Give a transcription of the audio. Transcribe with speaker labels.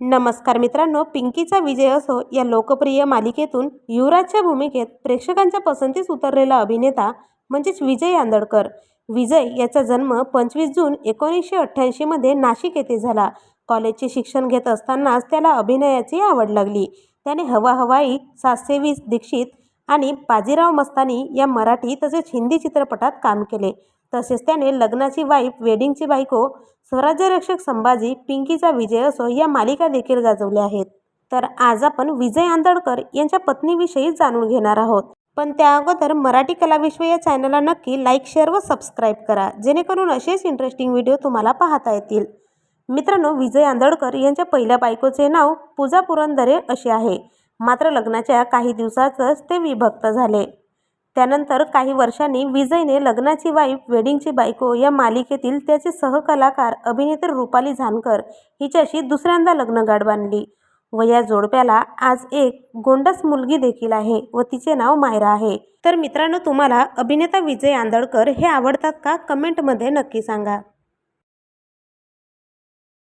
Speaker 1: नमस्कार मित्रांनो पिंकीचा विजय असो या लोकप्रिय मालिकेतून युवराजच्या भूमिकेत प्रेक्षकांच्या पसंतीस उतरलेला अभिनेता म्हणजेच विजय आंदळकर विजय याचा जन्म पंचवीस जून एकोणीसशे अठ्ठ्याऐंशीमध्ये नाशिक येथे झाला. कॉलेजचे शिक्षण घेत असतानाच त्याला अभिनयाची आवड लागली. त्याने हवा हवाई सातशे वीस दीक्षित आणि बाजीराव मस्तानी या मराठी तसेच हिंदी चित्रपटात काम केले. तसेच त्याने लग्नाची वाईफ वेडिंगची बायको स्वराज्यरक्षक संभाजी पिंकीचा विजय असो या मालिका देखील गाजवल्या आहेत. तर आज आपण विजय आंदळकर यांच्या पत्नीविषयी जाणून घेणार आहोत. पण त्या अगोदर मराठी कलाविश्व या चॅनलला नक्की लाईक शेअर व सबस्क्राईब करा. जेणेकरून असेच इंटरेस्टिंग व्हिडिओ तुम्हाला पाहता येतील. मित्रांनो विजय आंदळकर यांच्या पहिल्या बायकोचे नाव पूजा पुरंदरे असे आहे. मात्र लग्नाच्या काही दिवसातच ते विभक्त झाले. त्यानंतर काही वर्षांनी विजयने लग्नाची वाईफ वेडिंगची बायको या मालिकेतील त्याचे सहकलाकार अभिनेत्री रुपाली झानकर हिच्याशी दुसऱ्यांदा लग्नगाठ बांधली व या जोडप्याला आज एक गोंडस मुलगी देखील आहे व तिचे नाव मायरा आहे. तर मित्रांनो तुम्हाला अभिनेता विजय आंदळकर हे आवडतात का? कमेंटमध्ये नक्की सांगा.